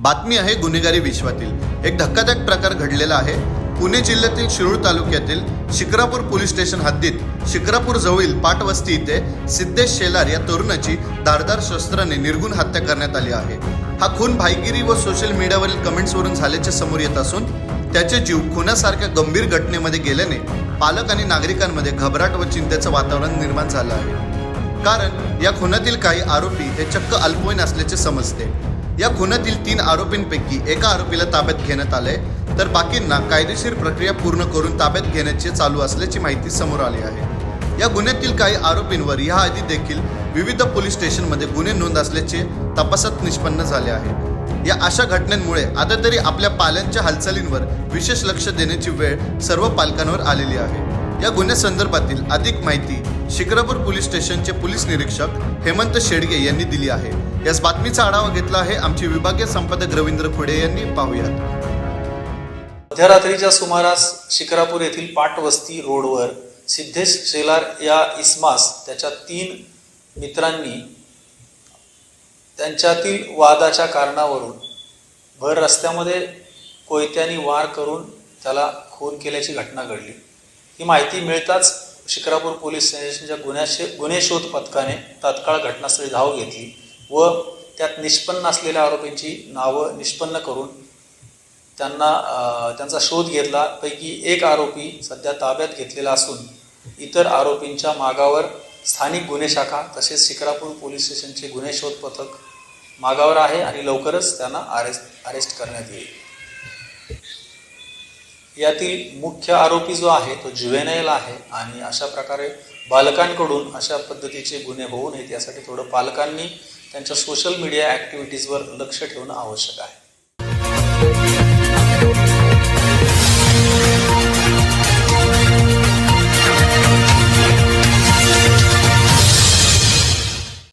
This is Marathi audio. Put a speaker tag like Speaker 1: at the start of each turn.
Speaker 1: बातमी आहे गुन्हेगारी विश्वातील. एक धक्कादायक प्रकार घडलेला आहे. पुणे जिल्ह्यातील शिरूर तालुक्यातील शिक्रापूर पोलीस स्टेशन हद्दीत शिक्रापूर जवळील पाटवस्ती इथे सिद्धेश शेलार या तरुणाची धारदार शस्त्राने निर्गुण हत्या करण्यात आली आहे. हा खून भाईगिरी व सोशल मीडियावरील कमेंट्सवरून झाल्याचे समोर येत असून त्याचे जीव खुनासारख्या गंभीर घटनेमध्ये गेल्याने पालक आणि नागरिकांमध्ये घबराट व चिंतेचं वातावरण निर्माण झालं आहे. कारण या खुनातील काही आरोपी हे चक्क अल्पवयीन असल्याचे समजते. या खुनातील तीन आरोपींपैकी एका आरोपीला ताब्यात घेण्यात आले तर बाकींना कायदेशीर प्रक्रिया पूर्ण करून ताब्यात घेण्याचे चालू असल्याची माहिती समोर आली आहे. या गुन्ह्यातील काही आरोपींवर याआधी देखील विविध पोलीस स्टेशनमध्ये गुन्हे नोंद असल्याचे तपासात निष्पन्न झाले आहे. या अशा घटनांमुळे आता तरी आपल्या पाल्यांच्या हालचालींवर विशेष लक्ष देण्याची वेळ सर्व पालकांवर आलेली आहे. या गुन्ह्यासंदर्भातील अधिक माहिती शिक्रापूर पोलीस स्टेशनचे पोलीस निरीक्षक हेमंत शेडगे यांनी दिली आहे. याच बातमीचा आढावा घेतला आहे आमचे विभागीय संपादक रवींद्र खुडे यांनी. पाहूयात.
Speaker 2: मध्यरात्रीच्या सुमारास शिक्रापूर येथील पाटवस्ती रोडवर सिद्धेश शेलार या इस्मास त्याच्या तीन मित्रांनी त्यांच्यातील वादाच्या कारणावरून भर रस्त्यामध्ये कोयत्यानी वार करून त्याला खून केल्याची घटना घडली. ही माहिती मिळताच शिक्रापूर पोलीस स्टेशनच्या गुन्ह्याशे गुन्हे शोध पथकाने तात्काळ घटनास्थळी धाव घेतली. व त्यात निष्पन्न असलेल्या आरोपींची नावं निष्पन्न करून त्यांना त्यांचा शोध घेतला. पैकी एक आरोपी सध्या ताब्यात घेतलेला असून इतर आरोपींच्या मागावर स्थानिक गुन्हे शाखा तसेच शिक्रापूर पोलीस स्टेशनचे गुन्हे शोध पथक मागावर आहे आणि लवकरच त्यांना अरेस्ट अरेस्ट करण्यात येईल. यातील मुख्य आरोपी जो आहे तो जुवेनाईल आहे आणि अशा प्रकारे बालकांकडून अशा पद्धतीचे गुन्हे होऊ नयेत यासाठी थोडं पालकांनी त्यांच्या सोशल मीडिया ॲक्टिव्हिटीजवर लक्ष ठेवणं आवश्यक आहे.